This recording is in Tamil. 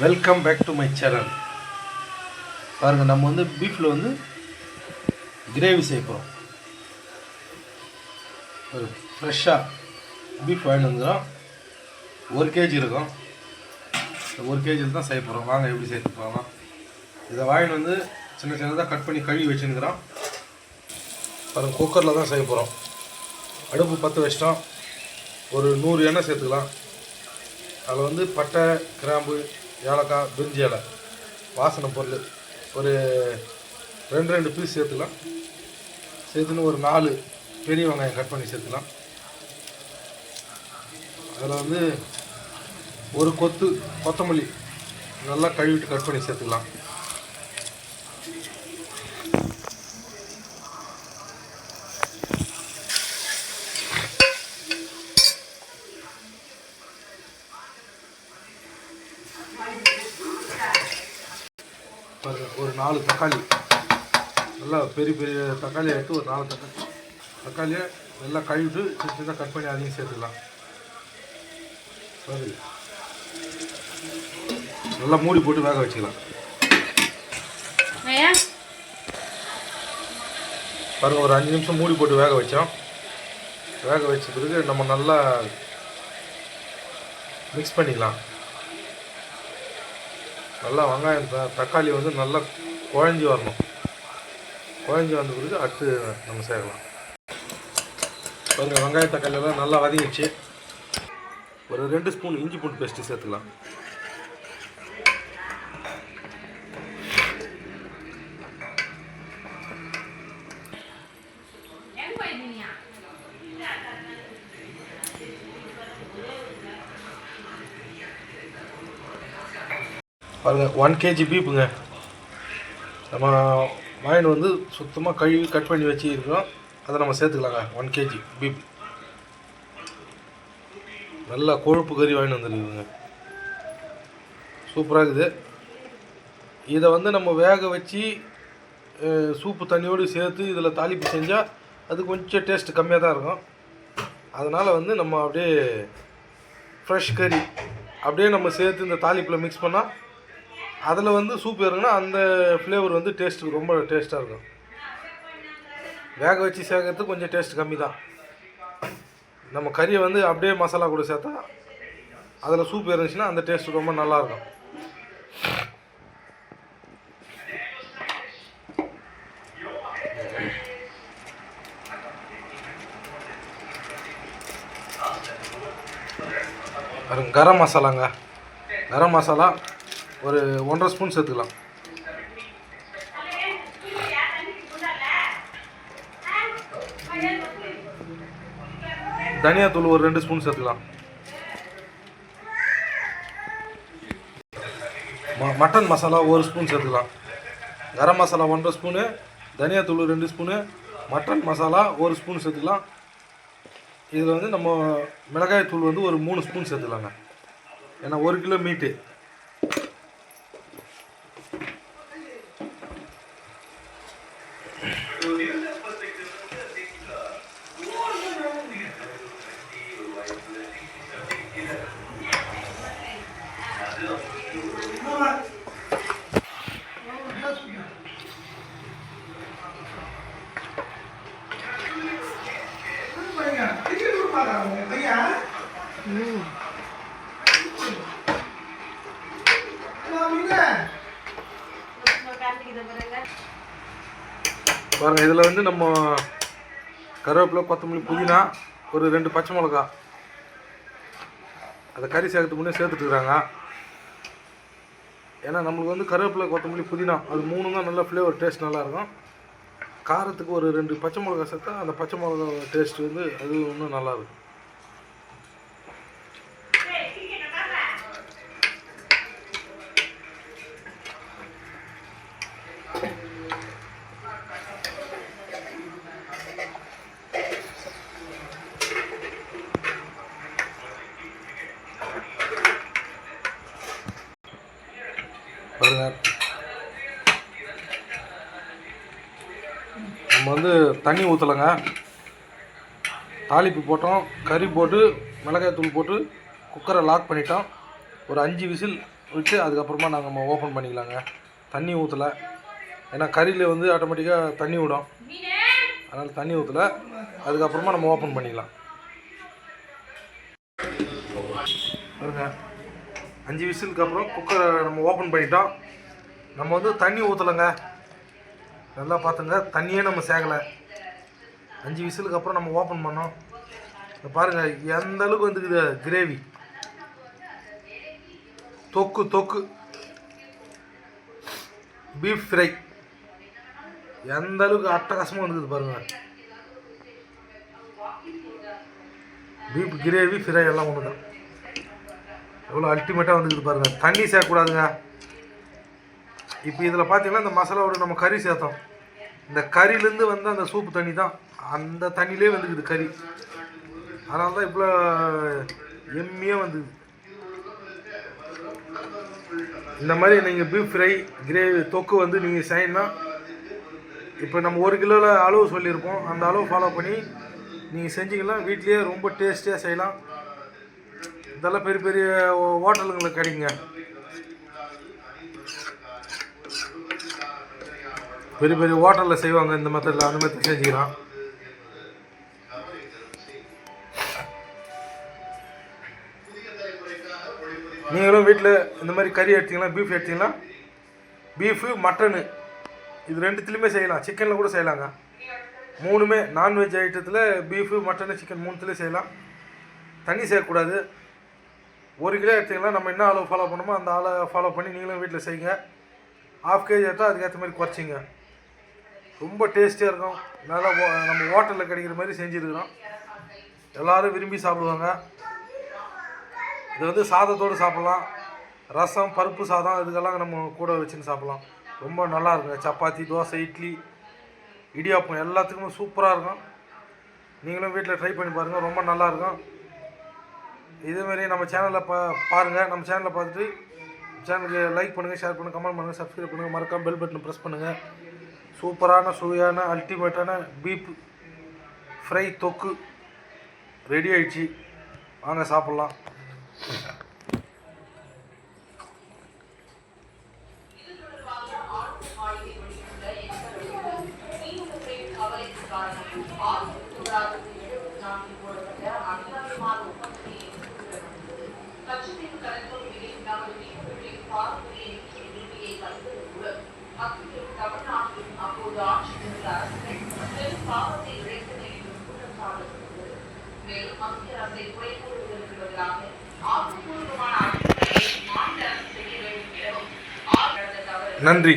Welcome back to my channel பாருங்கள் நம்ம வந்து பீஃபில் வந்து கிரேவி செய்ய போகிறோம் ஒரு ஃப்ரெஷ்ஷாக பீஃப் வாங்கிட்டு வந்துடும் ஒரு கேஜி இருக்கும். ஒரு கேஜியில் தான் செய்ய போகிறோம் வாங்க எப்படி செய்ய போகலாம் இதை வாங்கிட்டு வந்து சின்ன சின்னதாக கட் பண்ணி கழுவி வச்சுருக்கிறோம் பாருங்கள் குக்கரில் தான் செய்ய போகிறோம் அடுப்பு பற்ற வச்சிட்டோம். ஒரு நூறு எண்ணெய் சேர்த்துக்கலாம். அதில் வந்து பட்டை கிராம்பு ஏலக்காய் பிரிஞ்சி இலை வாசனை பொருள். ஒரு ரெண்டு ரெண்டு பீஸ் சேர்த்துக்கலாம். சேர்த்துன்னு ஒரு நாலு பெரிய வெங்காயம் கட் பண்ணி சேர்த்துக்கலாம். அதில் வந்து ஒரு கொத்து கொத்தமல்லி நல்லா கழுவிட்டு கட் பண்ணி சேர்த்துக்கலாம். ஒரு நாலு தக்காளி. நல்லா பெரிய பெரிய தக்காளி எடுத்து ஒரு நாலு தக்காளி. தக்காளியை நல்லா கழுவிட்டு சின்ன சின்னதாக கட் பண்ணி அதையும் சேர்த்துக்கலாம். சரி நல்லா மூடி போட்டு வேக வச்சுக்கலாம். ஐயா. பாருங்க ஒரு அஞ்சு நிமிஷம் மூடி போட்டு வேக வச்சோம். வேக வச்ச பிறகு நம்ம நல்லா மிக்ஸ் பண்ணிக்கலாம். நல்லா வெங்காயம் த தக்காளி வந்து நல்லா குழஞ்சி வரணும். குழஞ்சி வந்த பிறகு அடுத்து நம்ம சேர்க்கலாம். பாருங்கள் வெங்காயம் தக்காளி எல்லாம் நல்லா வதங்கிடுச்சு. ஒரு ரெண்டு ஸ்பூன் இஞ்சி பூண்டு பேஸ்ட்டு சேர்த்துக்கலாம். பாருங்க ஒன் கேஜி பீப்புங்க. நம்ம வாயின் வந்து சுத்தமாக கழுவி கட் பண்ணி வச்சுருக்கோம் அதை நம்ம சேர்த்துக்கலாங்க ஒன் கேஜி பீப். நல்லா கொழுப்பு கறி வாங்கிட்டு வந்துருக்குதுங்க. சூப்பராக இருக்குது. இதை வந்து நம்ம வேக வச்சு சூப்பு தண்ணியோடு சேர்த்து இதில் தாளிப்பு செஞ்சால் அது கொஞ்சம் டேஸ்ட் கம்மியாக தான் இருக்கும். அதனால் வந்து நம்ம அப்படியே ஃப்ரெஷ் கறி அப்படியே நம்ம சேர்த்து இந்த தாளிப்பில் மிக்ஸ் பண்ணால் அதில் வந்து சூப் இறங்குனா அந்த ஃப்ளேவர் வந்து டேஸ்ட்டு ரொம்ப டேஸ்ட்டாக இருக்கும். வேக வச்சு சேர்க்கறது கொஞ்சம் டேஸ்ட் கம்மி தான் நம்ம கறியை வந்து அப்படியே மசாலா கூட சேர்த்தா அதில் சூப் இருந்துச்சுன்னா அந்த டேஸ்ட் ரொம்ப நல்லாயிருக்கும் கரம் மசாலாங்க. கரம் மசாலா ஒரு ஒன்றரை ஸ்பூன் சேர்த்துக்கலாம். தனியாத்தூள் ஒரு ரெண்டு ஸ்பூன் சேர்த்துக்கலாம். ம- மட்டன் மசாலா ஒரு ஸ்பூன் சேர்த்துக்கலாம். கரம் மசாலா ஒன்றரை ஸ்பூனு தனியாத்தூள் ரெண்டு ஸ்பூனு மட்டன் மசாலா ஒரு ஸ்பூன் சேர்த்துக்கலாம். இதில் வந்து நம்ம மிளகாய் தூள் வந்து ஒரு மூணு ஸ்பூன் சேர்த்துக்கலாங்க. ஏன்னா ஒரு கிலோ மீட்டு. Terima kasih kita berangkat. பாருங்கள் இதில் வந்து நம்ம கருவேப்பிலை கொத்தமல்லி புதினா ஒரு ரெண்டு பச்சை மிளகா. அதை கறி சேர்க்கறதுக்கு முன்னே சேர்த்துட்டுருக்குறாங்க ஏன்னா நம்மளுக்கு வந்து கருவேப்பிலை கொத்தமல்லி புதினா அது மூணு தான் நல்லா ஃப்ளேவர் டேஸ்ட் நல்லாயிருக்கும். காரத்துக்கு ஒரு ரெண்டு பச்சை மிளகா சேர்த்தா அந்த பச்சை மிளகா டேஸ்ட் வந்து அது இன்னும் நல்லாயிருக்கும். பாருங்க நம்ம வந்து தண்ணி ஊற்றலைங்க தாளிப்பு போட்டோம் கறி போட்டு மிளகாய் தூள் போட்டு குக்கரை லாக் பண்ணிட்டோம். ஒரு அஞ்சு விசில் விட்டு அதுக்கப்புறமா நாங்கள் நம்ம ஓப்பன் பண்ணிக்கலாங்க. தண்ணி ஊற்றலை ஏன்னா கறியில் வந்து ஆட்டோமேட்டிக்காக தண்ணி விடும். அதனால் தண்ணி ஊற்றலை அதுக்கப்புறமா நம்ம ஓப்பன் பண்ணிக்கலாம். பாருங்கள் அஞ்சு விசிலுக்கு அப்புறம் குக்கரை நம்ம ஓப்பன் பண்ணிட்டோம் நம்ம வந்து தண்ணி ஊற்றலைங்க நல்லா பார்த்துங்க தண்ணியே நம்ம சேகலை. அஞ்சு விசிலுக்கு அப்புறம் நம்ம ஓப்பன் பண்ணோம். பாருங்கள் பாருங்க எந்த அளவுக்கு வந்துக்குது கிரேவி தொக்கு தொக்கு. பீஃப் ஃப்ரை எந்த அளவுக்கு அட்டகாசமாக வந்துக்குது பாருங்கள் பீஃப் கிரேவி ஃப்ரை எல்லாம் ஒன்று தான் எவ்வளோ அல்டிமேட்டாக வந்துக்கிட்டு பாருங்கள் தண்ணி சேர்க்கக்கூடாதுங்க இப்போ இதில் பார்த்தீங்கன்னா இந்த மசாலாவோட நம்ம கறி சேர்த்தோம் இந்த கறியிலேருந்து வந்து அந்த சூப்பு தண்ணி தான். அந்த தண்ணியிலே வந்துக்குது கறி. அதனால தான் இவ்வளோ எம்மியாக வந்துது இந்த மாதிரி நீங்கள் பீஃப் ஃப்ரை கிரேவி தொக்கு வந்து நீங்கள் செய்யணும்னா இப்போ நம்ம ஒரு கிலோவில் அளவு சொல்லியிருப்போம். அந்த அளவு ஃபாலோ பண்ணி நீங்கள் செஞ்சிங்கன்னா வீட்லேயே ரொம்ப டேஸ்டியாக செய்யலாம். இதெல்லாம் பெரிய பெரிய ஹோட்டலுங்களுக்கு கிடைக்குங்க. பெரிய பெரிய ஹோட்டலில் செய்வாங்க. இந்த மெத்தடில் அந்த மெத்தட் செஞ்சுக்கலாம். நீங்களும் வீட்டில் இந்த மாதிரி கறி எடுத்தீங்களா பீஃப் எடுத்தீங்களா? பீஃபு மட்டனு இது ரெண்டுத்துலேயுமே செய்யலாம். சிக்கனில் கூட செய்யலாங்க. மூணுமே நான்வெஜ் ஐட்டத்தில் பீஃபு மட்டனு சிக்கன் மூணுத்துலேயும் செய்யலாம். தண்ணி சேர்க்கக்கூடாது. ஒரு கிலோ எடுத்தீங்கன்னா நம்ம என்ன அளவு ஃபாலோ பண்ணணுமோ அந்த ஆளை ஃபாலோ பண்ணி நீங்களும் வீட்டில் செய்யுங்க. ஆஃப் கேஜி எடுத்தால் அதுக்கேற்ற மாதிரி குறைச்சிங்க. ரொம்ப டேஸ்டியாக இருக்கும். நல்லா நம்ம ஹோட்டலில் கிடைக்கிற மாதிரி செஞ்சுருக்கிறோம். எல்லோரும் விரும்பி சாப்பிடுவாங்க. இது வந்து சாதத்தோடு சாப்பிட்லாம். ரசம் பருப்பு சாதம் இதுக்கெல்லாம் நம்ம கூட வச்சுன்னு சாப்பிட்லாம். ரொம்ப நல்லா இருக்குங்க சப்பாத்தி தோசை இட்லி இடியாப்பம் எல்லாத்துக்குமே சூப்பராக இருக்கும். நீங்களும் வீட்டில் ட்ரை பண்ணி பாருங்கள் ரொம்ப நல்லாயிருக்கும் இதேமாரி நம்ம சேனலில் பா பாருங்கள் நம்ம சேனலை பார்த்துட்டு சேனலுக்கு லைக் பண்ணுங்கள் ஷேர் பண்ணுங்கள் கமெண்ட் பண்ணுங்கள் சப்ஸ்கிரைப் பண்ணுங்கள் மறக்காமல் பெல் பட்டன் ப்ரெஸ் பண்ணுங்கள் சூப்பரான சுவையான அல்டிமேட்டான பீப் ஃப்ரை தொக்கு ரெடி ஆயிடுச்சு. வாங்க சாப்பிட்லாம். Thank you. பாவத்தை குறை கூறுவதற்கு பதிலாக ஆக்கப்பூர்வமான மேலும் மத்திய அரசை குறை கூறுவதற்கு பதிலாக ஆக்கப்பூர்வமான நன்றி